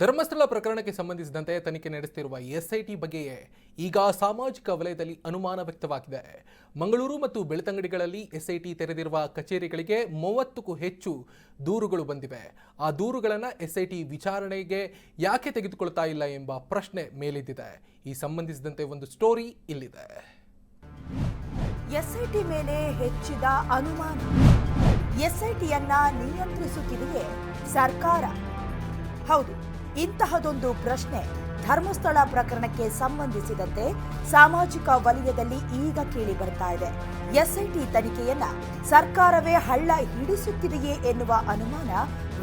ಧರ್ಮಸ್ಥಳ ಪ್ರಕರಣಕ್ಕೆ ಸಂಬಂಧಿಸಿದಂತೆ ತನಿಖೆ ನಡೆಸುತ್ತಿರುವ ಎಸ್ಐಟಿ ಬಗ್ಗೆಯೇ ಈಗ ಸಾಮಾಜಿಕ ವಲಯದಲ್ಲಿ ಅನುಮಾನ ವ್ಯಕ್ತವಾಗಿದೆ. ಮಂಗಳೂರು ಮತ್ತು ಬೆಳ್ತಂಗಡಿಗಳಲ್ಲಿ ಎಸ್ಐಟಿ ತೆರೆದಿರುವ ಕಚೇರಿಗಳಿಗೆ ಮೂವತ್ತಕ್ಕೂ ಹೆಚ್ಚು ದೂರುಗಳು ಬಂದಿವೆ. ಆ ದೂರುಗಳನ್ನು ಎಸ್ಐಟಿ ವಿಚಾರಣೆಗೆ ಯಾಕೆ ತೆಗೆದುಕೊಳ್ತಾ ಇಲ್ಲ ಎಂಬ ಪ್ರಶ್ನೆ ಮೇಲಿದ್ದಿದೆ. ಈ ಸಂಬಂಧಿಸಿದಂತೆ ಒಂದು ಸ್ಟೋರಿ ಇಲ್ಲಿದೆ. ಎಸ್ಐಟಿ ಮೇಲೆ ಹೆಚ್ಚಿದ ಅನುಮಾನ. ಎಸ್ಐಟಿಯನ್ನ ನಿಯಂತ್ರಿಸುತ್ತಿದೆಯೇ ಸರ್ಕಾರ? ಹೌದು ಇಂತಹದೊಂದು ಪ್ರಶ್ನೆ ಧರ್ಮಸ್ಥಳ ಪ್ರಕರಣಕ್ಕೆ ಸಂಬಂಧಿಸಿದಂತೆ ಸಾಮಾಜಿಕ ವಲಯದಲ್ಲಿ ಈಗ ಕೇಳಿ ಬರ್ತಾ ಇದೆ. ಎಸ್ಐಟಿ ತನಿಖೆಯನ್ನ ಸರ್ಕಾರವೇ ಹಳ್ಳ ಹಿಡಿಸುತ್ತಿದೆಯೇ ಎನ್ನುವ ಅನುಮಾನ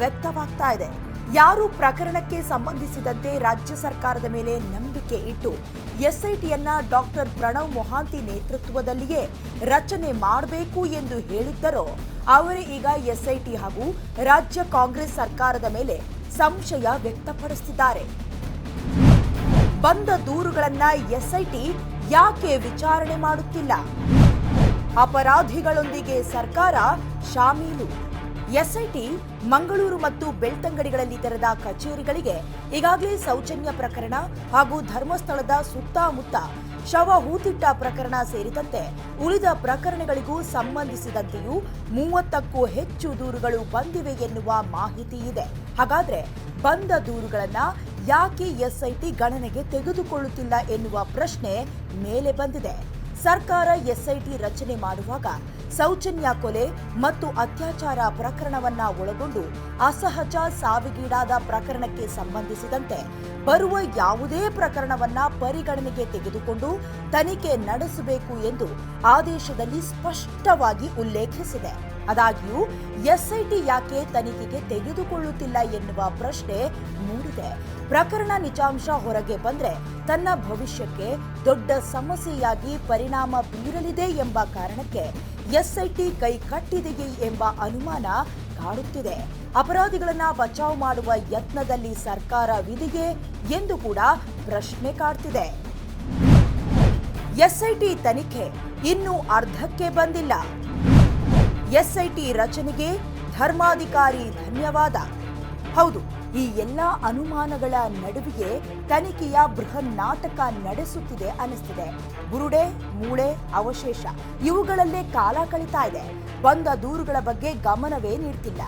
ವ್ಯಕ್ತವಾಗ್ತಾ ಇದೆ. ಯಾರು ಪ್ರಕರಣಕ್ಕೆ ಸಂಬಂಧಿಸಿದಂತೆ ರಾಜ್ಯ ಸರ್ಕಾರದ ಮೇಲೆ ನಂಬಿಕೆ ಇಟ್ಟು ಎಸ್ಐಟಿಯನ್ನ ಡಾಕ್ಟರ್ ಪ್ರಣವ್ ಮೊಹಾಂತಿ ನೇತೃತ್ವದಲ್ಲಿಯೇ ರಚನೆ ಮಾಡಬೇಕು ಎಂದು ಹೇಳಿದ್ದರೋ, ಅವರೇ ಈಗ ಎಸ್ಐಟಿ ಹಾಗೂ ರಾಜ್ಯ ಕಾಂಗ್ರೆಸ್ ಸರ್ಕಾರದ ಮೇಲೆ ಸಂಶಯ ವ್ಯಕ್ತಪಡಿಸುತ್ತಿದ್ದಾರೆ. ಬಂದ ದೂರುಗಳನ್ನ ಎಸ್ಐಟಿ ಯಾಕೆ ವಿಚಾರಣೆ ಮಾಡುತ್ತಿಲ್ಲ? ಅಪರಾಧಿಗಳೊಂದಿಗೆ ಸರ್ಕಾರ ಶಾಮೀಲು. ಎಸ್ಐಟಿ ಮಂಗಳೂರು ಮತ್ತು ಬೆಳ್ತಂಗಡಿಗಳಲ್ಲಿ ತೆರೆದ ಕಚೇರಿಗಳಿಗೆ ಈಗಾಗಲೇ ಸೌಜನ್ಯ ಪ್ರಕರಣ ಹಾಗೂ ಧರ್ಮಸ್ಥಳದ ಸುತ್ತಮುತ್ತ ಶವ ಹೂತಿಟ್ಟ ಪ್ರಕರಣ ಸೇರಿದಂತೆ ಉಳಿದ ಪ್ರಕರಣಗಳಿಗೂ ಸಂಬಂಧಿಸಿದಂತೆಯೂ ಮೂವತ್ತಕ್ಕೂ ಹೆಚ್ಚು ದೂರುಗಳು ಬಂದಿವೆ ಎನ್ನುವ ಮಾಹಿತಿ ಇದೆ. ಹಾಗಾದ್ರೆ ಬಂದ ದೂರುಗಳನ್ನ ಯಾಕೆ ಎಸ್ಐಟಿ ಗಣನೆಗೆ ತೆಗೆದುಕೊಳ್ಳುತ್ತಿಲ್ಲ ಎನ್ನುವ ಪ್ರಶ್ನೆ ಮೇಲೆ ಬಂದಿದೆ. ಸರ್ಕಾರ ಎಸ್ಐಟಿ ರಚನೆ ಮಾಡುವಾಗ ಸೌಜನ್ಯ ಕೊಲೆ ಮತ್ತು ಅತ್ಯಾಚಾರ ಪ್ರಕರಣವನ್ನ ಒಳಗೊಂಡು ಅಸಹಜ ಸಾವಿಗೀಡಾದ ಪ್ರಕರಣಕ್ಕೆ ಸಂಬಂಧಿಸಿದಂತೆ ಬರುವ ಯಾವುದೇ ಪ್ರಕರಣವನ್ನ ಪರಿಗಣನೆಗೆ ತೆಗೆದುಕೊಂಡು ತನಿಖೆ ನಡೆಸಬೇಕು ಎಂದು ಆದೇಶದಲ್ಲಿ ಸ್ಪಷ್ಟವಾಗಿ ಉಲ್ಲೇಖಿಸಿದೆ. ಆದಾಗ್ಯೂ, ಎಸ್ಐಟಿ ಯಾಕೆ ತನಿಖೆಗೆ ತೆಗೆದುಕೊಳ್ಳುತ್ತಿಲ್ಲ ಎನ್ನುವ ಪ್ರಶ್ನೆ ಮೂಡಿದೆ. ಪ್ರಕರಣ ನಿಜಾಂಶ ಹೊರಗೆ ಬಂದ್ರೆ ತನ್ನ ಭವಿಷ್ಯಕ್ಕೆ ದೊಡ್ಡ ಸಮಸ್ಯೆಯಾಗಿ ಪರಿಣಾಮ ಬೀರಲಿದೆ ಎಂಬ ಕಾರಣಕ್ಕೆ ಎಸ್ಐಟಿ ಕೈ ಕಟ್ಟಿದೆಯೇ ಎಂಬ ಅನುಮಾನ ಕಾಡುತ್ತಿದೆ. ಅಪರಾಧಿಗಳನ್ನ ಬಚಾವ್ ಮಾಡುವ ಯತ್ನದಲ್ಲಿ ಸರ್ಕಾರ ವಿಧಿಗೆ ಎಂದು ಕೂಡ ಪ್ರಶ್ನೆ ಕಾಡ್ತಿದೆ. ಎಸ್ಐಟಿ ತನಿಖೆ ಇನ್ನೂ ಅರ್ಧಕ್ಕೆ ಬಂದಿಲ್ಲ. ಎಸ್ಐಟಿ ರಚನೆಗೆ ಧರ್ಮಾಧಿಕಾರಿ ಧನ್ಯವಾದ. ಹೌದು ಈ ಎಲ್ಲ ಅನುಮಾನಗಳ ನಡುವೆಯೇ ತನಿಖೆಯ ಬೃಹನ್ ನಾಟಕ ನಡೆಸುತ್ತಿದೆ ಅನಿಸ್ತಿದೆ ಬುರುಡೆ, ಮೂಳೆ, ಅವಶೇಷ ಇವುಗಳಲ್ಲೇ ಕಾಲ ಕಳೀತಾ ಇದೆ. ಬಂದ ದೂರುಗಳ ಬಗ್ಗೆ ಗಮನವೇ ನೀಡ್ತಿಲ್ಲ.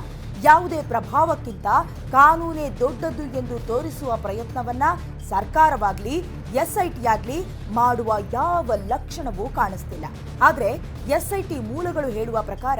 ಯಾವುದೇ ಪ್ರಭಾವಕ್ಕಿಂತ ಕಾನೂನೇ ದೊಡ್ಡದು ಎಂದು ತೋರಿಸುವ ಪ್ರಯತ್ನವನ್ನ ಸರ್ಕಾರವಾಗ್ಲಿ ಎಸ್ಐಟಿ ಆಗ್ಲಿ ಮಾಡುವ ಯಾವ ಲಕ್ಷಣವೂ ಕಾಣಿಸ್ತಿಲ್ಲ. ಆದ್ರೆ ಎಸ್ಐಟಿ ಮೂಲಗಳು ಹೇಳುವ ಪ್ರಕಾರ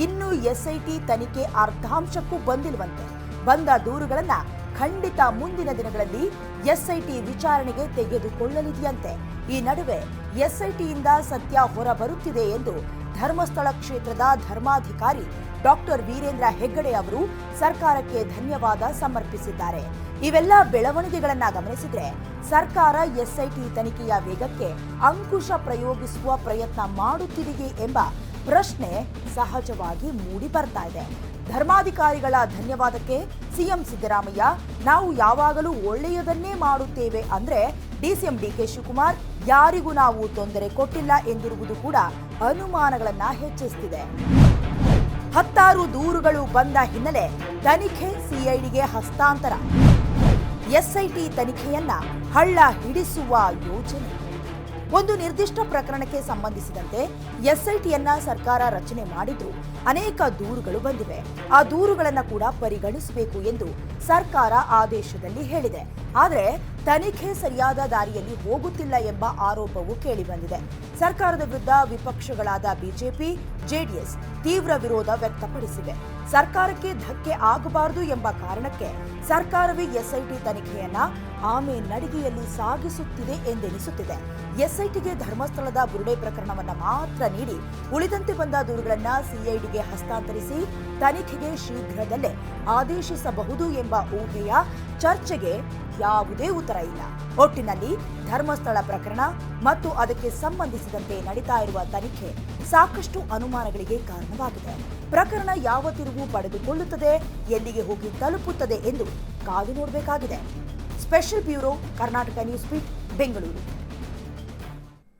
ಇನ್ನೂ ಎಸ್ಐಟಿ ತನಿಖೆ ಅರ್ಧಾಂಶಕ್ಕೂ ಬಂದಿಲ್ವಂತೆ. ಬಂದ ದೂರುಗಳನ್ನ ಖಂಡಿತ ಮುಂದಿನ ದಿನಗಳಲ್ಲಿ ಎಸ್ಐಟಿ ವಿಚಾರಣೆಗೆ ತೆಗೆದುಕೊಳ್ಳಲಿದೆಯಂತೆ. ಈ ನಡುವೆ ಎಸ್ಐಟಿಯಿಂದ ಸತ್ಯ ಹೊರಬರುತ್ತಿದೆ ಎಂದು ಧರ್ಮಸ್ಥಳ ಕ್ಷೇತ್ರದ ಧರ್ಮಾಧಿಕಾರಿ ಡಾಕ್ಟರ್ ವೀರೇಂದ್ರ ಹೆಗ್ಗಡೆ ಅವರು ಸರ್ಕಾರಕ್ಕೆ ಧನ್ಯವಾದ ಸಮರ್ಪಿಸಿದ್ದಾರೆ. ಇವೆಲ್ಲ ಬೆಳವಣಿಗೆಗಳನ್ನ ಗಮನಿಸಿದ್ರೆ ಸರ್ಕಾರ ಎಸ್ಐಟಿ ತನಿಖೆಯ ವೇಗಕ್ಕೆ ಅಂಕುಶ ಪ್ರಯೋಗಿಸುವ ಪ್ರಯತ್ನ ಮಾಡುತ್ತಿದೆಯೇ ಎಂಬ ಪ್ರಶ್ನೆ ಸಹಜವಾಗಿ ಮೂಡಿ ಬರ್ತಾ ಇದೆ. ಧರ್ಮಾಧಿಕಾರಿಗಳ ಧನ್ಯವಾದಕ್ಕೆ ಸಿಎಂ ಸಿದ್ದರಾಮಯ್ಯ, ನಾವು ಯಾವಾಗಲೂ ಒಳ್ಳೆಯದನ್ನೇ ಮಾಡುತ್ತೇವೆ ಅಂದ್ರೆ ಡಿಸಿಎಂ ಡಿಕೆ ಶಿವಕುಮಾರ್, ಯಾರಿಗೂ ನಾವು ತೊಂದರೆ ಕೊಟ್ಟಿಲ್ಲ ಎಂದಿರುವುದು ಕೂಡ ಅನುಮಾನಗಳನ್ನ ಹೆಚ್ಚಿಸುತ್ತಿದೆ ಹತ್ತಾರು ದೂರುಗಳು ಬಂದ ಹಿನ್ನೆಲೆ ತನಿಖೆ ಸಿಐಡಿಗೆ ಹಸ್ತಾಂತರ. ಎಸ್ಐಟಿ ತನಿಖೆಯನ್ನ ಹಳ್ಳ ಹಿಡಿಸುವ ಯೋಜನೆ. ಒಂದು ನಿರ್ದಿಷ್ಟ ಪ್ರಕರಣಕ್ಕೆ ಸಂಬಂಧಿಸಿದಂತೆ ಎಸ್ಐಟಿಯನ್ನ ಸರ್ಕಾರ ರಚನೆ ಮಾಡಿದ್ದು ಅನೇಕ ದೂರುಗಳು ಬಂದಿವೆ. ಆ ದೂರುಗಳನ್ನ ಕೂಡ ಪರಿಗಣಿಸಬೇಕು ಎಂದು ಸರ್ಕಾರ ಆದೇಶದಲ್ಲಿ ಹೇಳಿದೆ. ಆದರೆ ತನಿಖೆ ಸರಿಯಾದ ದಾರಿಯಲ್ಲಿ ಹೋಗುತ್ತಿಲ್ಲ ಎಂಬ ಆರೋಪವು ಕೇಳಿಬಂದಿದೆ. ಸರ್ಕಾರದ ವಿರುದ್ಧ ವಿಪಕ್ಷಗಳಾದ ಬಿಜೆಪಿ, ಜೆಡಿಎಸ್ ತೀವ್ರ ವಿರೋಧ ವ್ಯಕ್ತಪಡಿಸಿವೆ. ಸರ್ಕಾರಕ್ಕೆ ಧಕ್ಕೆ ಆಗಬಾರದು ಎಂಬ ಕಾರಣಕ್ಕೆ ಸರ್ಕಾರವೇ ಎಸ್ಐಟಿ ತನಿಖೆಯನ್ನ ಆಮೆ ನಡಿಗೆಯಲ್ಲಿ ಸಾಗಿಸುತ್ತಿದೆ ಎಂದೆನಿಸುತ್ತಿದೆ. ಎಸ್ಐಟಿಗೆ ಧರ್ಮಸ್ಥಳದ ಬುರುಡೆ ಪ್ರಕರಣವನ್ನ ಮಾತ್ರ ನೀಡಿ ಉಳಿದಂತೆ ಬಂದ ದೂರುಗಳನ್ನ ಸಿಐಡಿಗೆ ಹಸ್ತಾಂತರಿಸಿ ತನಿಖೆಗೆ ಶೀಘ್ರದಲ್ಲೇ ಆದೇಶಿಸಬಹುದು ಎಂಬ ಊಹೆಯ ಚರ್ಚೆಗೆ ಯಾವುದೇ ಉತ್ತರ ಇಲ್ಲ. ಒಟ್ಟಿನಲ್ಲಿ ಧರ್ಮಸ್ಥಳ ಪ್ರಕರಣ ಮತ್ತು ಅದಕ್ಕೆ ಸಂಬಂಧಿಸಿದಂತೆ ನಡೀತಾ ಇರುವ ತನಿಖೆ ಸಾಕಷ್ಟು ಅನುಮಾನಗಳಿಗೆ ಕಾರಣವಾಗಿದೆ. ಪ್ರಕರಣ ಯಾವ ತಿರುವು ಪಡೆದುಕೊಳ್ಳುತ್ತದೆ, ಎಲ್ಲಿಗೆ ಹೋಗಿ ತಲುಪುತ್ತದೆ ಎಂದು ಕಾದು ನೋಡಬೇಕಾಗಿದೆ. Special bureau, Karnataka news beat Bengaluru.